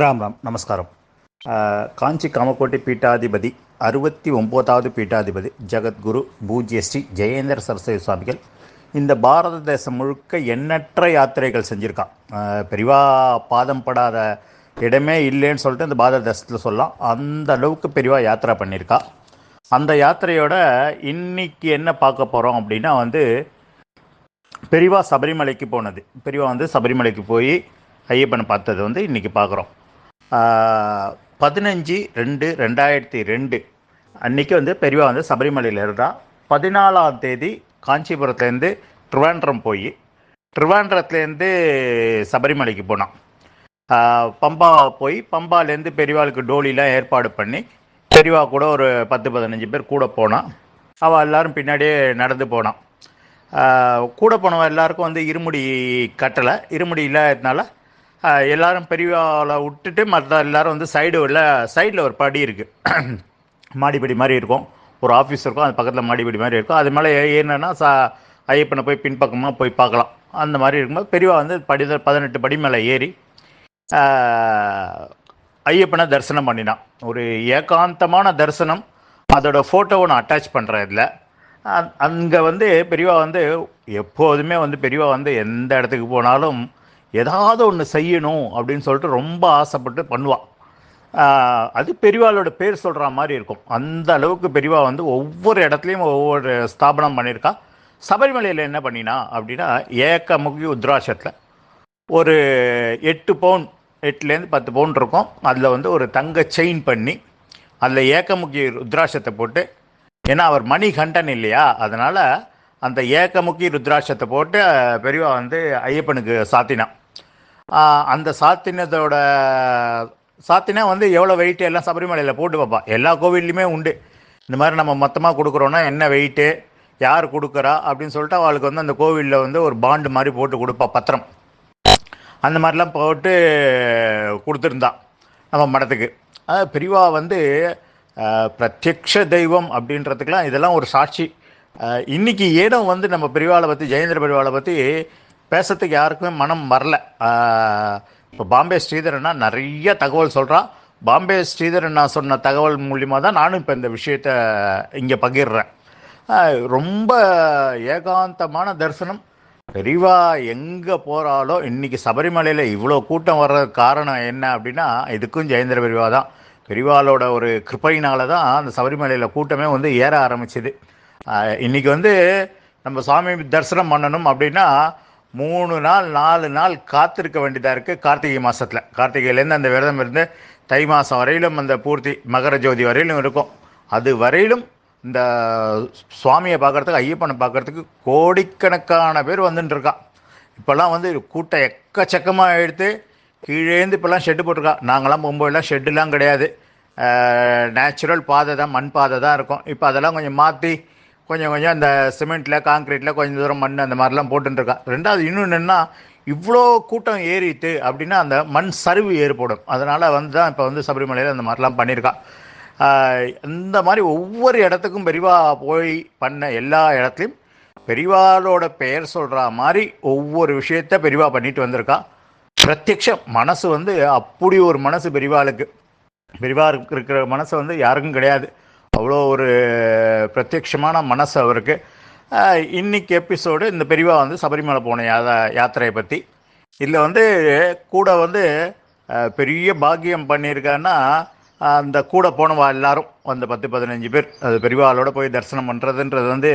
ராம் ராம் நமஸ்காரம். காஞ்சி காமக்கோட்டை பீட்டாதிபதி அறுபத்தி ஒம்போதாவது பீட்டாதிபதி ஜெகத்குரு பூஜ்ய ஸ்ரீ ஜெயேந்திர சரஸ்வதி சுவாமிகள் இந்த பாரத தேசம் முழுக்க எண்ணற்ற யாத்திரைகள் செஞ்சுருக்கான். பெரிவா பாதம் படாத இடமே இல்லைன்னு சொல்லிட்டு இந்த பாரத தேசத்தில் சொல்லலாம். அந்த அளவுக்கு பெரிவா யாத்திரை பண்ணியிருக்கா. அந்த யாத்திரையோட இன்னைக்கு என்ன பார்க்க போகிறோம் அப்படின்னா வந்து பெரிவா சபரிமலைக்கு போனது. பெரிவா வந்து சபரிமலைக்கு போய் ஐயப்பனை பார்த்தது வந்து இன்றைக்கி பார்க்குறோம். பதினஞ்சு ரெண்டு ரெண்டாயிரத்தி ரெண்டு அன்றைக்கி வந்து பெரியவா வந்து சபரிமலையில் இருந்தா. பதினாலாம் தேதி காஞ்சிபுரத்துலேருந்து ட்ரிவாண்ட்ரம் போய் ட்ரிவாண்ட்ரத்துலேருந்து சபரிமலைக்கு போனான். பம்பா போய் பம்பாலேருந்து பெரியவாளுக்கு டோலிலாம் ஏற்பாடு பண்ணி பெரியவா கூட ஒரு பத்து பதினஞ்சு பேர் கூட போனான். அவள் எல்லோரும் பின்னாடியே நடந்து போனான். கூட போனவன் எல்லாருக்கும் வந்து இருமுடி கட்டலை. இருமுடி இல்லாததுனால எல்லாரும் பெரியவாவில் விட்டுட்டு மற்ற எல்லாரும் வந்து சைடு உள்ள சைடில் ஒரு படி இருக்குது மாடிப்படி மாதிரி இருக்கும். ஒரு ஆஃபீஸ் இருக்கும். அது பக்கத்தில் மாடிப்படி மாதிரி இருக்கும். அது மேலே என்னன்னா சா ஐயப்பனை போய் பின்பக்கமாக போய் பார்க்கலாம். அந்த மாதிரி இருக்கும்போது பெரியவா வந்து படி பதினெட்டு படி மேலே ஏறி ஐயப்பனை தரிசனம் பண்ணினான். ஒரு ஏகாந்தமான தரிசனம். அதோட ஃபோட்டோவை நான் அட்டாச் பண்ணுறேன் இதில். அங்கே வந்து பெரியவா வந்து எப்போதுமே வந்து பெரியவா வந்து எந்த இடத்துக்கு போனாலும் ஏதாவது ஒன்று செய்யணும் அப்படின்னு சொல்லிட்டு ரொம்ப ஆசைப்பட்டு பண்ணுவாள் அது பெரியவாளோட பேர் சொல்கிற மாதிரி இருக்கும். அந்த அளவுக்கு பெரியவா வந்து ஒவ்வொரு இடத்துலையும் ஒவ்வொரு ஸ்தாபனம் பண்ணியிருக்கா. சபரிமலையில் என்ன பண்ணினா அப்படின்னா ஏக்கமுகி உத்ராசத்தில் ஒரு எட்டு பவுன் எட்டுலேருந்து பத்து பவுன் இருக்கும். அதில் வந்து ஒரு தங்க செயின் பண்ணி அதில் ஏக்கமுகி ருத்ராட்சத்தை போட்டு ஏன்னா அவர் மணிகண்டன் இல்லையா அதனால் அந்த ஏக்கமுகி ருத்ராட்சத்தை போட்டு பெரியவா வந்து ஐயப்பனுக்கு சாத்தினான் அந்த சாத்தினத்தோட சாத்தினா வந்து எவ்வளோ வெயிட்டு எல்லாம் சபரிமலையில் போட்டு பார்ப்பா எல்லா கோவில்லையுமே உண்டு. இந்த மாதிரி நம்ம மொத்தமாக கொடுக்குறோன்னா என்ன வெயிட்டு யார் கொடுக்குறா அப்படின்னு சொல்லிட்டு அவளுக்கு வந்து அந்த கோவிலில் வந்து ஒரு பாண்டு மாதிரி போட்டு கொடுப்பா பத்திரம். அந்த மாதிரிலாம் போட்டு கொடுத்துருந்தா நம்ம மடத்துக்கு. அதாவது பெரியவா வந்து பிரத்யக்ஷ தெய்வம் அப்படின்றதுக்கெலாம் இதெல்லாம் ஒரு சாட்சி. இன்றைக்கி இன்னைக்கு ஏனோ வந்து நம்ம பெரியவாளை பற்றி ஜெயேந்திர பெரியவாளை பற்றி பேசுறதுக்கு யாருக்குமே மனம் வரல. இப்போ பாம்பே ஸ்ரீதரனா நிறைய தகவல் சொல்கிறான் பாம்பே ஸ்ரீதரன் நான் சொன்ன தகவல் மூலியமாக தான் நானும் இப்போ இந்த விஷயத்தை இங்கே பகிர்றேன். ரொம்ப ஏகாந்தமான தரிசனம். பெரிவா எங்கே போகிறாலோ இன்றைக்கி சபரிமலையில் இவ்வளோ கூட்டம் வர்றதுக்கு காரணம் என்ன அப்படின்னா இதுக்கும் ஜெயேந்திர பெரிவா தான். பெரிவாலோட ஒரு கிருப்பையினால தான் அந்த சபரிமலையில் கூட்டமே வந்து ஏற ஆரம்பிச்சிது. இன்றைக்கி வந்து நம்ம சாமி தரிசனம் பண்ணணும் அப்படின்னா மூணு நாள் நாலு நாள் காத்திருக்க வேண்டியதாக இருக்குது கார்த்திகை மாதத்தில் கார்த்திகையிலேருந்து அந்த விரதம் இருந்து தை மாதம் வரையிலும் அந்த பூர்த்தி மகர ஜோதி வரையிலும் இருக்கும். அது வரையிலும் இந்த சுவாமியை பார்க்கறதுக்கு ஐயப்பனை பார்க்குறதுக்கு கோடிக்கணக்கான பேர் வந்துட்டு இருக்கான் இப்போல்லாம் வந்து கூட்டம் எக்கச்சக்கமாக எடுத்து கீழேந்து இப்போல்லாம் ஷெட்டு போட்டிருக்கா. நாங்களாம் போகும்போதெல்லாம் ஷெட்டுலாம் கிடையாது. நேச்சுரல் பாதை தான் மண் பாதை தான் இருக்கும். இப்போ அதெல்லாம் கொஞ்சம் மாற்றி கொஞ்சம் கொஞ்சம் அந்த சிமெண்ட்டில் காங்கிரீட்டில் கொஞ்சம் தூரம் மண் அந்த மாதிரிலாம் போட்டுருக்கா ரெண்டாவது இன்னொன்று என்ன இவ்வளோ கூட்டம் ஏறிட்டு அப்படின்னா அந்த மண் சரிவு ஏற்படும். அதனால் வந்து தான் இப்போ வந்து சபரிமலையில் அந்த மாதிரிலாம் பண்ணியிருக்கா இந்த மாதிரி ஒவ்வொரு இடத்துக்கும் பெரிவா போய் பண்ண எல்லா இடத்துலையும் பெரிவாளோட பெயர் சொல்கிற மாதிரி ஒவ்வொரு விஷயத்த பெரிவா பண்ணிட்டு வந்திருக்கா. பிரத்யக்ஷம் மனசு வந்து அப்படி ஒரு மனசு பெரிவாளுக்கு. பெரிவா இருக்கிற மனசு வந்து யாருக்கும் கிடையாது. அவ்வளோ ஒரு பிரத்யட்சமான மனசு அவருக்கு. இன்னைக்கு எபிசோடு இந்த பெரிவா வந்து சபரிமலை போன யாத யாத்திரையை பற்றி இதில் வந்து கூட வந்து பெரிய பாக்கியம் பண்ணியிருக்காருன்னா அந்த கூட போனவா எல்லாரும் அந்த பத்து பதினஞ்சு பேர். அது பெரியவாளோட போய் தரிசனம் பண்ணுறதுன்றது வந்து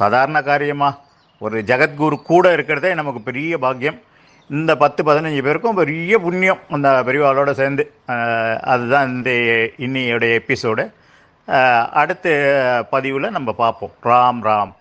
சாதாரண காரியமாக ஒரு ஜெகத்குரு கூட இருக்கிறதே நமக்கு பெரிய பாக்கியம். இந்த பத்து பதினஞ்சு பேருக்கும் பெரிய புண்ணியம் அந்த பெரியவாளோட சேர்ந்து. அதுதான் இந்த இன்னையோடைய எபிசோடு அடுத்த பதிவில் நம்ம பார்ப்போம். ராம் ராம்.